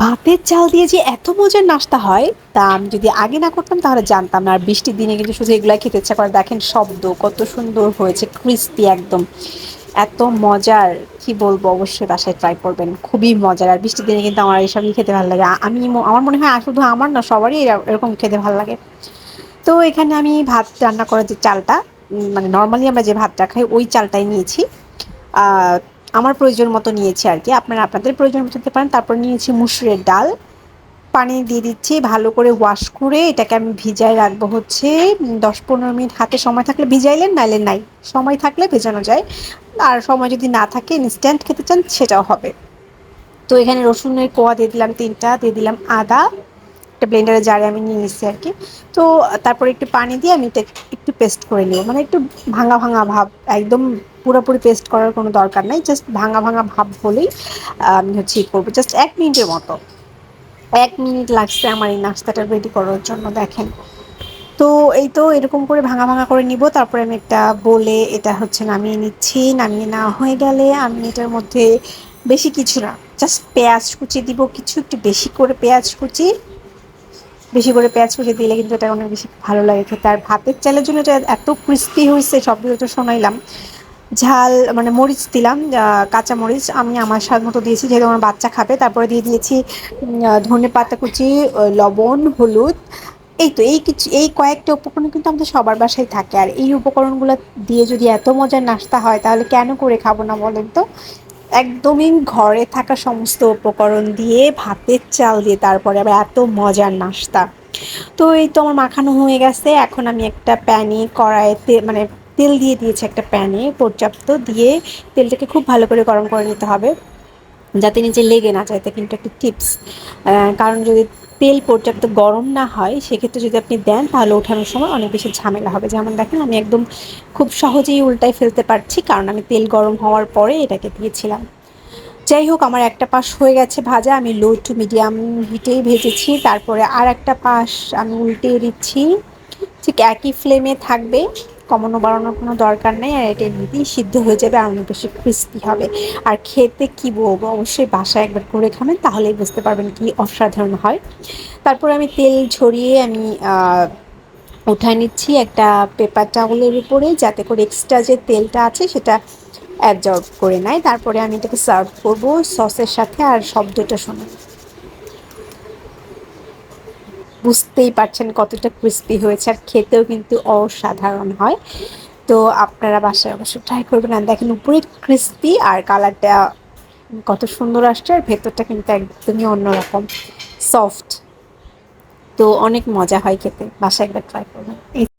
ভাতের চাল দিয়ে যে এত মজার নাস্তা হয়, তা আমি যদি আগে না করতাম তাহলে জানতাম না। আর বৃষ্টির দিনে কিন্তু শুধু এগুলাই খেতে ইচ্ছা করে। দেখেন শব্দ, কত সুন্দর হয়েছে ক্রিস্পি একদম। এত মজার, কি বলব, অবশ্যই বাসায় ট্রাই করবেন। খুবই মজার। আর বৃষ্টির দিনে কিন্তু আমার এইসবই খেতে ভালো লাগে। আমি আমার মনে হয় শুধু আমার না, সবারই এরা- এরকম খেতে ভালো লাগে। তো এখানে আমি ভাত রান্না করার যে চালটা মানে নর্মালি আমরা যে ভাতটা খাই, ওই চালটাই নিয়েছি। আমার প্রয়োজন মতো নিয়েছি আর কি। আপনারা আপনাদের প্রয়োজন মতো নিতে পারেন। তারপর নিয়েছি মুসুরের ডাল। পানি দিয়ে দিচ্ছি, ভালো করে ওয়াশ করে এটাকে আমি ভিজায় রাখব হচ্ছে দশ পনেরো মিনিট হাতে সময় থাকলে। ভিজাইলেন নাইলে নাই। সময় থাকলে ভেজানো যায়। আর সময় যদি না থাকে ইনস্ট্যান্ট খেতে চান, সেটাও হবে। তো এখানে রসুনের কোয়া দিয়ে দিলাম তিনটা, দিয়ে দিলাম আদা। একটা ব্লেন্ডারে জারে আমি নিয়ে নিচ্ছি আর কি। তো তারপরে একটু পানি দিয়ে আমি এটা একটু পেস্ট করে নিব। মানে একটু ভাঙা ভাঙা ভাব, একদম পুরোপুরি পেস্ট করার কোনো দরকার নাই। জাস্ট ভাঙা ভাঙা ভাব হলেই আমি হচ্ছে ই করব। জাস্ট এক মিনিটের মতো। এক মিনিট লাগছে আমার এই নাস্তাটা রেডি করার জন্য, দেখেন। তো এই তো এরকম করে ভাঙা ভাঙা করে নিব। তারপরে আমি একটা বলে এটা হচ্ছে নামিয়ে নিচ্ছি। নামিয়ে না হয়ে গেলে আমি এটার মধ্যে বেশি কিছু না জাস্ট পেঁয়াজ কুচি দিব। কিছু একটু বেশি করে পেঁয়াজ কুচি। বেশি করে পেঁয়াজ কুচি দিলে কিন্তু এটা অনেক বেশি ভালো লাগে খেতে। আর ভাতের চালের জন্য এটা এত ক্রিস্পি হয়েছে সবগুলো তো শোনাইলাম। ঝাল মানে মরিচ দিলাম কাঁচা মরিচ। আমি আমার স্বাদ মতো দিয়েছি, যেহেতু আমার বাচ্চা খাবে, তারপরে দিয়ে দিয়েছি ধনে পাতা কুচি লবণ, হলুদ। এই তো, এই কিছু, এই কয়েকটা উপকরণ কিন্তু আমাদের সবার বাসায় থাকে। আর এই উপকরণগুলো দিয়ে যদি এত মজার নাস্তা হয়, তাহলে কেন করে খাব না বলেন তো? একদমই ঘরে থাকা সমস্ত উপকরণ দিয়ে, ভাতের চাল দিয়ে, তারপরে আবার এত মজার নাস্তা। তো এই তো আমার মাখানো হয়ে গেছে। এখন আমি একটা প্যানে কড়াইতে মানে তেল দিয়ে দিয়েছি একটা প্যানে, পর্যাপ্ত দিয়ে তেলটাকে খুব ভালো করে গরম করে নিতে হবে। যাতে নিচে লেগে না যায় কিন্তু একটা টিপস। কারণ যদি তেল পর্যাপ্ত গরম না হয়, সেক্ষেত্রে যদি আপনি দেন, তাহলে ওঠানোর সময় অনেক বেশি ঝামেলা হবে। যেমন দেখেন, আমি একদম খুব সহজেই উল্টায় ফেলতে পারছি, কারণ আমি তেল গরম হওয়ার পরে এটাকে দিয়েছিলাম। যাই হোক, আমার একটা পাশ হয়ে গেছে ভাজা, আমি লো টু মিডিয়াম হিটেই ভেজেছি। তারপরে আর একটা পাশ আমি উল্টে দিচ্ছি। ঠিক একই ফ্লেমে থাকবে। কমানো বাড়ানোর কোনো দরকার নেই, আর এটা এমনিতেই সিদ্ধ হয়ে যাবে আর বেশি ক্রিস্পি হবে। আর খেতে কি বলব, অবশ্যই বাসায় একবার করে খাবেন, তাহলেই বুঝতে পারবেন কি অসাধারণ হয়। তারপর আমি তেল ঝরিয়ে আমি উঠায় নিচ্ছি একটা পেপার টাউলের উপরে, যাতে করে এক্সট্রা যে তেলটা আছে, সেটা অ্যাবজর্ব করে নেয়। তারপরে আমি এটাকে সার্ভ করব সসের সাথে, আর শব্দটা শুনে। বুঝতেই পারছেন কতটা ক্রিস্পি হয়েছে আর খেতেও কিন্তু অসাধারণ হয়। তো আপনারা বাসায় অবশ্যই ট্রাই করবেন। আর দেখেন উপরে ক্রিস্পি আর কালারটা কত সুন্দর আসছে আর ভেতরটা কিন্তু একদমই অন্যরকম সফট তো অনেক মজা হয় খেতে। বাসায় একবার ট্রাই করবেন।